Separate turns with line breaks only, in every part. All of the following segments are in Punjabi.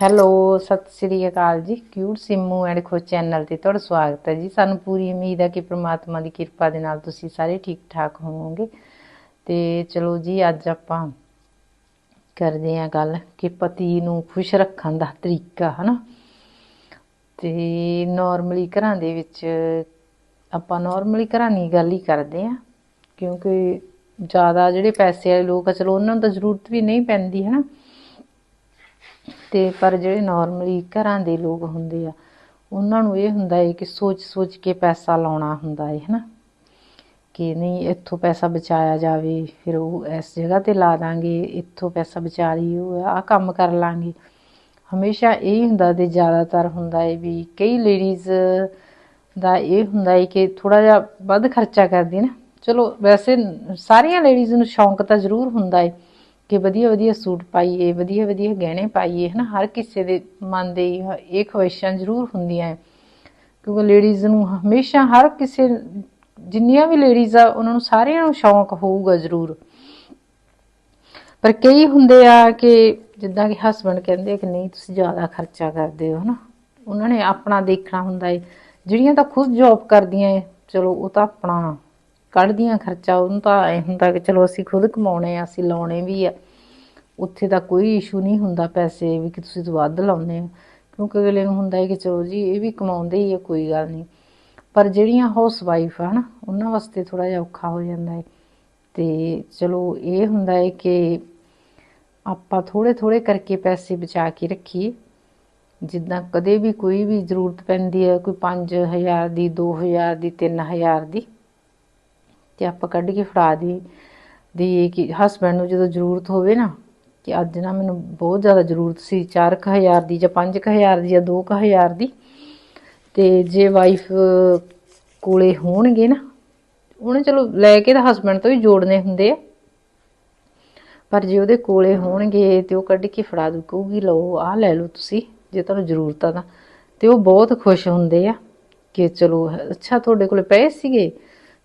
ਹੈਲੋ, ਸਤਿ ਸ੍ਰੀ ਅਕਾਲ ਜੀ। ਕਿਊਟ ਸਿੰਮੂ ਐਂਡ ਖੋ ਚੈਨਲ ਤੇ ਤੁਹਾਡਾ ਸਵਾਗਤ ਹੈ ਜੀ। ਸਾਨੂੰ ਪੂਰੀ ਉਮੀਦ ਹੈ ਕਿ ਪ੍ਰਮਾਤਮਾ ਦੀ ਕਿਰਪਾ ਦੇ ਨਾਲ ਤੁਸੀਂ ਸਾਰੇ ਠੀਕ ਠਾਕ ਹੋਵੋਗੇ। ਤੇ ਚਲੋ ਜੀ, ਅੱਜ ਆਪਾਂ ਕਰਦੇ ਹਾਂ ਗੱਲ ਕਿ ਪਤੀ ਨੂੰ ਖੁਸ਼ ਰੱਖਣ ਦਾ ਤਰੀਕਾ, ਹਨਾ? ਤੇ ਨਾਰਮਲੀ ਘਰਾਂ ਦੇ ਵਿੱਚ ਆਪਾਂ ਨਾਰਮਲੀ ਘਰਾਂ ਦੀ ਗੱਲ ਹੀ ਕਰਦੇ ਆ ਕਿਉਂਕਿ ਜ਼ਿਆਦਾ ਜਿਹੜੇ ਪੈਸੇ ਵਾਲੇ ਲੋਕ ਆ, ਚਲੋ ਉਹਨਾਂ ਨੂੰ ਤਾਂ ਜ਼ਰੂਰਤ ਵੀ ਨਹੀਂ ਪੈਂਦੀ, ਹਨਾ? ਤੇ ਪਰ ਜਿਹੜੇ ਨਾਰਮਲੀ ਘਰਾਂ ਦੇ ਲੋਕ ਹੁੰਦੇ ਆ, ਉਹਨਾਂ ਨੂੰ ਇਹ ਹੁੰਦਾ ਹੈ ਕਿ ਸੋਚ ਸੋਚ ਕੇ ਪੈਸਾ ਲਾਉਣਾ ਹੁੰਦਾ ਹੈ ਹਨਾ? ਕਿ ਨਹੀਂ, ਇੱਥੋਂ ਪੈਸਾ ਬਚਾਇਆ ਜਾਵੇ, ਫਿਰ ਉਹ ਇਸ ਜਗ੍ਹਾ ਤੇ ਲਾ ਦਾਂਗੇ, ਇੱਥੋਂ ਪੈਸਾ ਬਚਾ ਲਈ ਉਹ ਆਹ ਕੰਮ ਕਰ ਲਾਂਗੇ। ਹਮੇਸ਼ਾ ਇਹ ਹੁੰਦਾ ਤੇ ਜ਼ਿਆਦਾਤਰ ਹੁੰਦਾ ਹੈ ਵੀ ਕਈ ਲੇਡੀਜ਼ ਦਾ ਇਹ ਹੁੰਦਾ ਹੈ ਕਿ ਥੋੜਾ ਜਿਹਾ ਵੱਧ ਖਰਚਾ ਕਰਦੀ ਨਾ। ਚਲੋ, ਵੈਸੇ ਸਾਰੀਆਂ ਲੇਡੀਜ਼ ਨੂੰ ਸ਼ੌਂਕ ਤਾਂ ਜ਼ਰੂਰ ਹੁੰਦਾ ਹੈ ਕਿ ਵਧੀਆ ਵਧੀਆ ਸੂਟ ਪਾਈਏ, ਵਧੀਆ ਵਧੀਆ ਗਹਿਣੇ ਪਾਈਏ, ਹਨਾ, ਹਰ ਕਿਸੇ ਦੇ ਮਨ ਦੇ ਇਹ ਖੁਆਇਸ਼ਾਂ ਜ਼ਰੂਰ ਹੁੰਦੀਆਂ ਹੈ। ਕਿਉਂਕਿ ਲੇਡੀਜ਼ ਨੂੰ ਹਮੇਸ਼ਾ ਹਰ ਕਿਸੇ ਜਿੰਨੀਆਂ ਵੀ ਲੇਡੀਜ਼ ਆ, ਉਹਨਾਂ ਨੂੰ ਸਾਰਿਆਂ ਨੂੰ ਸ਼ੌਂਕ ਹੋਊਗਾ ਜ਼ਰੂਰ। ਪਰ ਕਈ ਹੁੰਦੇ ਆ ਕਿ ਜਿੱਦਾਂ ਕਿ ਹਸਬੰਡ ਕਹਿੰਦੇ ਕਿ ਨਹੀਂ, ਤੁਸੀਂ ਜ਼ਿਆਦਾ ਖਰਚਾ ਕਰਦੇ ਹੋ, ਹਨਾ। ਉਹਨਾਂ ਨੇ ਆਪਣਾ ਦੇਖਣਾ ਹੁੰਦਾ ਹੈ ਜਿਹੜੀਆਂ ਤਾਂ ਖੁਦ ਜੌਬ ਕਰਦੀਆਂ ਏ, ਚਲੋ, ਉਹ ਤਾਂ ਆਪਣਾ ਕੱਢਦੀਆਂ ਖਰਚਾ, ਉਹਨੂੰ ਤਾਂ ਐ ਹੁੰਦਾ ਕਿ ਚਲੋ ਅਸੀਂ ਖੁਦ ਕਮਾਉਣੇ ਆ, ਅਸੀਂ ਲਾਉਣੇ ਵੀ ਆ। ਉੱਥੇ ਤਾਂ ਕੋਈ ਇਸ਼ੂ ਨਹੀਂ ਹੁੰਦਾ ਪੈਸੇ ਵੀ ਕਿ ਤੁਸੀਂ ਵੱਧ ਲਾਉਂਦੇ ਹੋ। ਕਿਉਂਕਿ ਅਗਲੇ ਨੂੰ ਹੁੰਦਾ ਹੈ ਕਿ ਚਲੋ ਜੀ, ਇਹ ਵੀ ਕਮਾਉਂਦੇ ਹੀ ਆ, ਕੋਈ ਗੱਲ ਨਹੀਂ। ਪਰ ਜਿਹੜੀਆਂ ਹਾਊਸ ਵਾਈਫ ਆ ਨਾ ਉਹਨਾਂ ਵਾਸਤੇ ਥੋੜਾ ਜਿਹਾ ਔਖਾ ਹੋ ਜਾਂਦਾ ਹੈ। ਤੇ ਚਲੋ ਇਹ ਹੁੰਦਾ ਹੈ ਕਿ ਆਪਾਂ ਥੋੜੇ ਥੋੜੇ ਕਰਕੇ ਪੈਸੇ ਬਚਾ ਕੇ ਰੱਖੀਏ। ਜਿੱਦਾਂ ਕਦੇ ਵੀ ਕੋਈ ਵੀ ਜ਼ਰੂਰਤ ਪੈਂਦੀ ਹੈ, ਕੋਈ 5000 ਦੀ 2000 ਦੀ 3000 ਦੀ ਤੇ ਆਪਾਂ ਕੱਢ ਕੇ ਫੜਾ ਦੀ ਦੀ ਕਿ ਹਸਬੰਡ ਨੂੰ ਜਦੋਂ ਜ਼ਰੂਰਤ ਹੋਵੇ ਨਾ, ਕਿ ਅੱਜ ਨਾ ਮੈਨੂੰ ਬਹੁਤ ਜ਼ਿਆਦਾ ਜ਼ਰੂਰਤ ਸੀ 4000 ਦੀ ਜਾਂ 5000 ਦੀ ਜਾਂ 2000 ਦੀ। ਤੇ ਜੇ ਵਾਈਫ ਕੋਲੇ ਹੋਣਗੇ ਨਾ, ਉਹਨੇ ਚਲੋ ਲੈ ਕੇ ਤਾਂ ਹਸਬੰਡ ਤੋਂ ਵੀ ਜੋੜਨੇ ਹੁੰਦੇ ਆ। ਪਰ ਜੇ ਉਹਦੇ ਕੋਲੇ ਹੋਣਗੇ ਤੇ ਉਹ ਕੱਢ ਕੇ ਫੜਾ ਦੂ ਕਹੂਗੀ, ਲਓ, ਆਹ ਲੈ ਲਓ ਤੁਸੀਂ, ਜੇ ਤੁਹਾਨੂੰ ਜ਼ਰੂਰਤ ਆ ਤਾਂ। ਤੇ ਉਹ ਬਹੁਤ ਖੁਸ਼ ਹੁੰਦੇ ਆ ਕਿ ਚਲੋ, ਅੱਛਾ, ਤੁਹਾਡੇ ਕੋਲੇ ਪਏ ਸੀਗੇ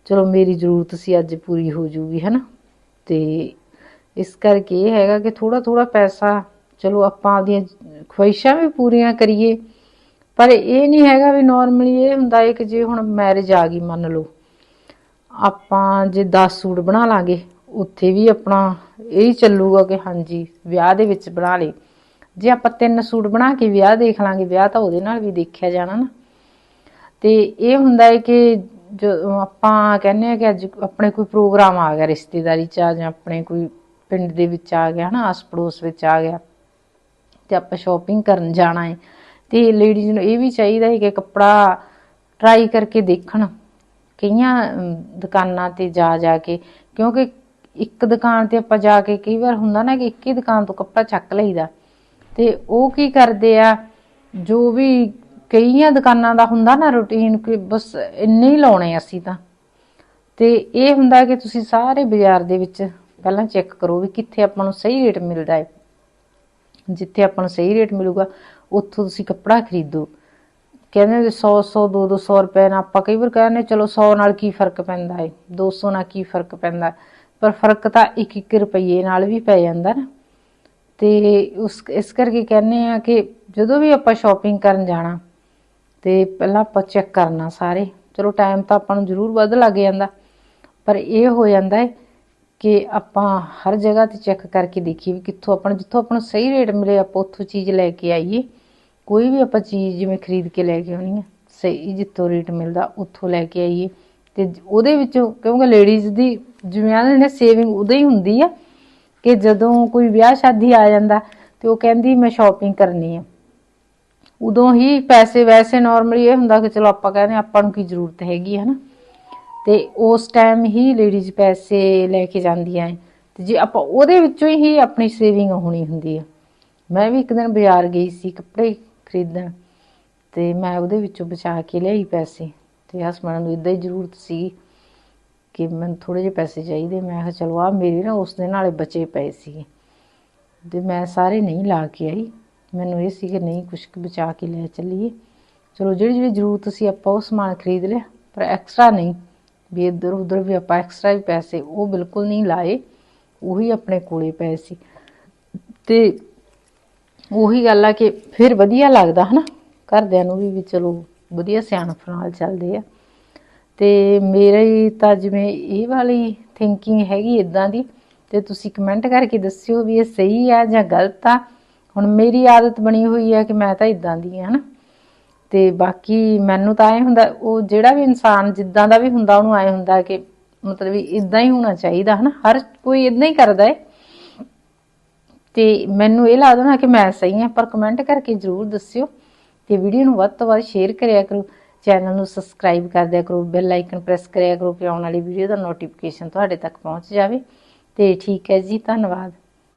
ਚਲੋ ਮੇਰੀ ਜ਼ਰੂਰਤ ਸੀ, ਅੱਜ ਪੂਰੀ ਹੋ ਜੂਗੀ, ਹੈਨਾ? ਤੇ ਇਸ ਕਰਕੇ ਇਹ ਹੈਗਾ ਕਿ ਥੋੜਾ ਥੋੜਾ ਪੈਸਾ, ਚਲੋ ਆਪਾਂ ਆਪਦੀਆਂ ਖੁਆਇਸ਼ਾਂ ਵੀ ਪੂਰੀਆਂ ਕਰੀਏ, ਪਰ ਇਹ ਨਹੀਂ ਹੈਗਾ ਵੀ ਨਾਰਮਲੀ ਇਹ ਹੁੰਦਾ ਹੈ ਕਿ ਜੇ ਹੁਣ ਮੈਰਿਜ ਆ ਗਈ, ਮੰਨ ਲਓ। ਆਪਾਂ ਜੇ 10 ਸੂਟ ਬਣਾ ਲਾਂਗੇ, ਉੱਥੇ ਵੀ ਆਪਣਾ ਇਹ ਚੱਲੂਗਾ ਕਿ ਹਾਂਜੀ, ਵਿਆਹ ਦੇ ਵਿੱਚ ਬਣਾ ਲੇ ਜੇ ਆਪਾਂ ਤਿੰਨ ਸੂਟ ਬਣਾ ਕੇ ਵਿਆਹ ਦੇਖ ਲਾਂਗੇ, ਵਿਆਹ ਤਾਂ ਉਹਦੇ ਨਾਲ ਵੀ ਦੇਖਿਆ ਜਾਣਾ ਨਾ। ਤੇ ਇਹ ਹੁੰਦਾ ਹੈ ਕਿ ਜੋ ਆਪਾਂ ਕਹਿੰਦੇ ਆ ਕਿ ਅੱਜ ਆਪਣੇ ਕੋਈ ਪ੍ਰੋਗਰਾਮ ਆ ਗਿਆ, ਰਿਸ਼ਤੇਦਾਰੀ ਚ ਆ ਜਾਂ ਆਪਣੇ ਕੋਈ ਪਿੰਡ ਦੇ ਵਿੱਚ ਆ ਗਿਆ, ਹਨਾ ਆਸ ਪੜੋਸ ਵਿੱਚ ਆ ਗਿਆ ਤੇ ਆਪਾਂ ਸ਼ਾਪਿੰਗ ਕਰਨ ਜਾਣਾ ਹੈ ਤੇ ਲੇਡੀਜ਼ ਨੂੰ ਇਹ ਵੀ ਚਾਹੀਦਾ ਹੈ ਕਿ ਕੱਪੜਾ ਟਰਾਈ ਕਰਕੇ ਦੇਖਣ। ਕਈਆਂ ਦੁਕਾਨਾਂ ਤੇ ਜਾ ਜਾ ਕੇ ਕਿਉਂਕਿ ਇੱਕ ਦੁਕਾਨ ਤੇ ਆਪਾਂ ਜਾ ਕੇ ਕਈ ਵਾਰ ਹੁੰਦਾ ਨਾ ਕਿ ਇੱਕ ਹੀ ਦੁਕਾਨ ਤੋਂ ਕੱਪੜਾ ਚੱਕ ਲਈਦਾ ਤੇ ਉਹ ਕੀ ਕਰਦੇ ਆ, ਜੋ ਵੀ ਕਈਆਂ ਦੁਕਾਨਾਂ ਦਾ ਹੁੰਦਾ ਨਾ ਰੁਟੀਨ ਕਿ ਬਸ ਇੰਨੇ ਹੀ ਲਾਉਣੇ ਅਸੀਂ ਤਾਂ। ਤੇ ਇਹ ਹੁੰਦਾ ਕਿ ਤੁਸੀਂ ਸਾਰੇ ਬਾਜ਼ਾਰ ਦੇ ਵਿੱਚ ਪਹਿਲਾਂ ਚੈੱਕ ਕਰੋ ਵੀ ਕਿੱਥੇ ਆਪਾਂ ਨੂੰ ਸਹੀ ਰੇਟ ਮਿਲਦਾ ਹੈ। ਜਿੱਥੇ ਆਪਾਂ ਨੂੰ ਸਹੀ ਰੇਟ ਮਿਲੂਗਾ, ਉੱਥੋਂ ਤੁਸੀਂ ਕੱਪੜਾ ਖਰੀਦੋ। ਕਹਿੰਦੇ 100 100 2 200 ਰੁਪਏ ਨਾਲ ਆਪਾਂ ਕਈ ਵਾਰ ਕਹਿੰਦੇ ਚਲੋ 100 ਨਾਲ ਕੀ ਫ਼ਰਕ ਪੈਂਦਾ ਹੈ? 200 ਨਾਲ ਕੀ ਫ਼ਰਕ ਪੈਂਦਾ ਪਰ ਫ਼ਰਕ ਤਾਂ 1-1 ਰੁਪਏ ਨਾਲ ਵੀ ਪੈ ਜਾਂਦਾ ਨਾ। ਤੇ ਉਸ, ਇਸ ਕਰਕੇ ਕਹਿੰਦੇ ਆ ਕਿ ਜਦੋਂ ਵੀ ਆਪਾਂ ਸ਼ਾਪਿੰਗ ਕਰਨ ਜਾਣਾ ਤੇ ਪਹਿਲਾਂ ਆਪਾਂ ਚੈੱਕ ਕਰਨਾ ਸਾਰੇ। ਚਲੋ ਟਾਈਮ ਤਾਂ ਆਪਾਂ ਨੂੰ ਜ਼ਰੂਰ ਵੱਧ ਲੱਗ ਜਾਂਦਾ। ਪਰ ਇਹ ਹੋ ਜਾਂਦਾ ਹੈ ਕਿ ਆਪਾਂ ਹਰ ਜਗ੍ਹਾ ਤੇ ਚੈੱਕ ਕਰਕੇ ਦੇਖੀਏ ਵੀ ਕਿੱਥੋਂ ਆਪਾਂ ਨੂੰ ਜਿੱਥੋਂ ਆਪਾਂ ਨੂੰ ਸਹੀ ਰੇਟ ਮਿਲੇ, ਆਪਾਂ ਉੱਥੋਂ ਚੀਜ਼ ਲੈ ਕੇ ਆਈਏ। ਕੋਈ ਵੀ ਆਪਾਂ ਚੀਜ਼ ਜਿਵੇਂ ਖਰੀਦ ਕੇ ਲੈ ਕੇ ਆਉਣੀ ਹੈ, ਸਹੀ ਜਿੱਥੋਂ ਰੇਟ ਮਿਲਦਾ ਉੱਥੋਂ ਲੈ ਕੇ ਆਈਏ। ਤੇ ਉਹਦੇ ਵਿੱਚੋਂ ਕਿਉਂਕਿ ਲੇਡੀਜ਼ ਦੀ ਜਿਵੇਂ ਆਂਦੇ ਨੇ ਸੇਵਿੰਗ ਉਦੋਂ ਹੀ ਹੁੰਦੀ ਆ ਕਿ ਜਦੋਂ ਕੋਈ ਵਿਆਹ ਸ਼ਾਦੀ ਆ ਜਾਂਦਾ ਤੇ ਉਹ ਕਹਿੰਦੀ, ਮੈਂ ਸ਼ਾਪਿੰਗ ਕਰਨੀ ਆ। ਉਦੋਂ ਹੀ ਪੈਸੇ ਵੈਸੇ ਨਾਰਮਲੀ ਇਹ ਹੁੰਦਾ ਕਿ ਚਲੋ ਆਪਾਂ ਕਹਿੰਦੇ ਆਪਾਂ ਨੂੰ ਕੀ ਜ਼ਰੂਰਤ ਹੈਗੀ ਹੈ ਨਾ। ਤੇ ਉਸ ਟਾਈਮ ਹੀ ਲੇਡੀਜ਼ ਪੈਸੇ ਲੈ ਕੇ ਜਾਂਦੀਆਂ ਹੈ। ਤੇ ਜੇ ਆਪਾਂ ਉਹਦੇ ਵਿੱਚੋਂ ਹੀ ਆਪਣੀ ਸੇਵਿੰਗ ਹੋਣੀ ਹੁੰਦੀ ਆ ਮੈਂ ਵੀ ਇੱਕ ਦਿਨ ਬਾਜ਼ਾਰ ਗਈ ਸੀ ਕੱਪੜੇ ਖਰੀਦਣ ਤੇ ਮੈਂ ਉਹਦੇ ਵਿੱਚੋਂ ਬਚਾ ਕੇ ਲਿਆਈ ਪੈਸੇ। ਤੇ ਹਸਬੰਡ ਨੂੰ ਇਦਾਂ ਹੀ ਜ਼ਰੂਰਤ ਸੀ ਕਿ ਮੈਨੂੰ ਥੋੜੇ ਜਿਹੇ ਪੈਸੇ ਚਾਹੀਦੇ। ਮੈਂ ਕਿਹਾ, ਚਲੋ ਆ ਮੇਰੇ ਨਾ ਉਸ ਦੇ ਨਾਲੇ ਬਚੇ ਪਏ ਸੀ ਤੇ ਮੈਂ ਸਾਰੇ ਨਹੀਂ ਲਾ ਕੇ ਆਈ। ਮੈਨੂੰ ਇਹ ਸੀ ਕਿ ਨਹੀਂ ਕੁਝ ਬਚਾ ਕੇ ਲੈ ਚੱਲੀਏ। ਚਲੋ, ਜਿਹੜੀ ਜਿਹੜੀ ਜ਼ਰੂਰਤ ਸੀ ਆਪਾਂ ਉਹ ਸਮਾਨ ਖਰੀਦ ਲਿਆ, ਪਰ ਐਕਸਟਰਾ ਨਹੀਂ। ਵੀ ਇੱਧਰ ਉੱਧਰ ਵੀ ਆਪਾਂ ਐਕਸਟਰਾ ਵੀ ਪੈਸੇ, ਉਹ ਬਿਲਕੁਲ ਨਹੀਂ ਲਾਏ। ਉਹੀ ਆਪਣੇ ਕੋਲੇ ਪਏ ਸੀ। ਤੇ ਉਹੀ ਗੱਲ ਆ ਕਿ ਫਿਰ ਵਧੀਆ ਲੱਗਦਾ, ਹਨਾ? ਘਰਦਿਆਂ ਨੂੰ ਵੀ ਵੀ ਚਲੋ, ਵਧੀਆ ਸਿਆਣਪ ਨਾਲ ਚੱਲਦੇ ਆ। ਤੇ ਮੇਰੀ ਤਾਂ ਜਿਵੇਂ ਇਹ ਵਾਲੀ ਥਿੰਕਿੰਗ ਹੈਗੀ ਇਦਾਂ ਦੀ, ਤੇ ਤੁਸੀਂ ਕਮੈਂਟ ਕਰਕੇ ਦੱਸਿਓ ਵੀ ਇਹ ਸਹੀ ਆ ਜਾਂ ਗਲਤ ਆ। ਹੁਣ ਮੇਰੀ ਆਦਤ ਬਣੀ ਹੋਈ ਹੈ ਕਿ ਮੈਂ ਤਾਂ ਇਦਾਂ ਦੀ ਆ ਹਨਾ? ਤੇ ਬਾਕੀ ਮੈਨੂੰ ਤਾਂ ਐ ਹੁੰਦਾ, ਉਹ ਜਿਹੜਾ ਵੀ ਇਨਸਾਨ ਜਿੱਦਾਂ ਦਾ ਵੀ ਹੁੰਦਾ, ਉਹਨੂੰ ਐ ਹੁੰਦਾ ਕਿ ਮਤਲਬ ਵੀ ਇਦਾਂ ਹੀ ਹੋਣਾ ਚਾਹੀਦਾ, ਹਨਾ? ਹਰ ਕੋਈ ਇਦਾਂ ਹੀ ਕਰਦਾ ਹੈ ਤੇ ਮੈਨੂੰ ਇਹ ਲੱਗਦਾ ਨਾ ਕਿ ਮੈਂ ਸਹੀ ਹਾਂ, ਪਰ ਕਮੈਂਟ ਕਰਕੇ ਜਰੂਰ ਦੱਸਿਓ ਤੇ ਵੀਡੀਓ ਨੂੰ ਵੱਧ ਤੋਂ ਵੱਧ ਸ਼ੇਅਰ ਕਰਿਆ ਕਰੋ। ਚੈਨਲ ਨੂੰ ਸਬਸਕ੍ਰਾਈਬ ਕਰ ਦਿਆ ਕਰੋ ਬੈਲ ਆਈਕਨ ਪ੍ਰੈਸ ਕਰਿਆ ਕਰੋ ਕਿ ਆਉਣ ਵਾਲੀ ਵੀਡੀਓ ਦਾ ਨੋਟੀਫਿਕੇਸ਼ਨ ਤੁਹਾਡੇ ਤੱਕ ਪਹੁੰਚ ਜਾਵੇ। ਤੇ ਠੀਕ ਹੈ ਜੀ, ਧੰਨਵਾਦ।